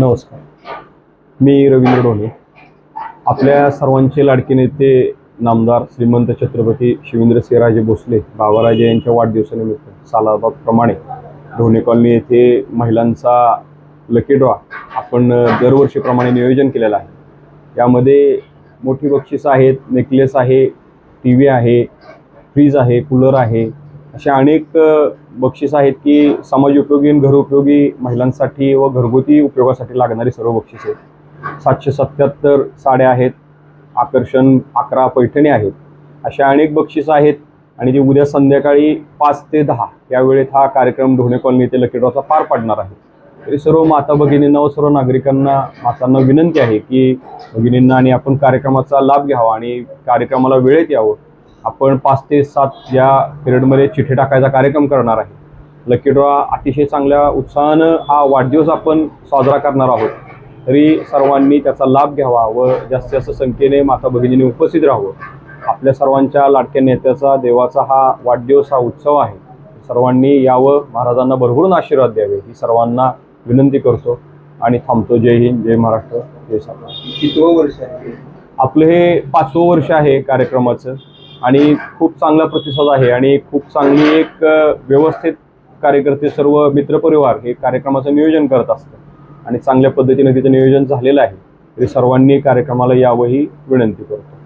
नमस्कार. मी रवींद्र डोणे आपल्या सर्वांचे लाडके नेते नामदार श्रीमंत छत्रपती शिवेंद्रसिंहराजे भोसले बाबाराजे यांच्या वाढदिवसानिमित्त सालाबागप्रमाणे ढोणे कॉलनी येथे महिलांचा लकी ड्रॉ आपण दरवर्षीप्रमाणे नियोजन केलेलं आहे. यामध्ये मोठी बक्षिसं आहेत नेकलेस आहे टी व्ही आहे फ्रीज आहे कूलर आहे अशा अनेक बक्षीस आहेत की समाज उपयोगी आणि घरोपयोगी महिलांसाठी व घरगुती उपयोगासाठी लागणारी सर्व बक्षीस आहेत. सातशे सत्याहत्तर साड्या आहेत आकर्षण अकरा पैठणी आहेत. अशा अनेक बक्षीस आहेत आणि जे उद्या संध्याकाळी पाच ते दहा या वेळेत हा कार्यक्रम ढोणे कॉलनी येथे लकी पार पडणार आहे. तरी सर्व माता भगिनींना व सर्व नागरिकांना मातांना विनंती आहे की भगिनींना आणि आपण कार्यक्रमाचा लाभ घ्यावा आणि कार्यक्रमाला वेळेत यावं. आपण पाच ते सात या पिरियडमध्ये चिठ्ठी टाकायचा कार्यक्रम करणार आहे. लकी ड्रॉ अतिशय चांगल्या उत्साहानं हा वाढदिवस आपण साजरा करणार आहोत. तरी सर्वांनी त्याचा लाभ घ्यावा व जास्तीत जास्त संख्येने माता भगिनींनी उपस्थित राहावं. आपल्या सर्वांच्या लाडक्या नेत्याचा देवाचा हा वाढदिवस हा उत्सव आहे. सर्वांनी यावं महाराजांना भरभरून आशीर्वाद द्यावे ही सर्वांना विनंती करतो आणि थांबतो. जय हिंद जय महाराष्ट्र जय सातारा. कितवं वर्ष आहे? आपलं हे पाचवं वर्ष आहे कार्यक्रमाचं. आणि खूप चांगला प्रतिसाद आहे आणि खूप चांगली एक व्यवस्थित कार्यकर्ते सर्व मित्रपरिवार हे कार्यक्रमाचं नियोजन करत असतं. आणि चांगल्या पद्धतीने तिचं नियोजन झालेलं आहे. तरी सर्वांनी कार्यक्रमाला यावंही विनंती करतो.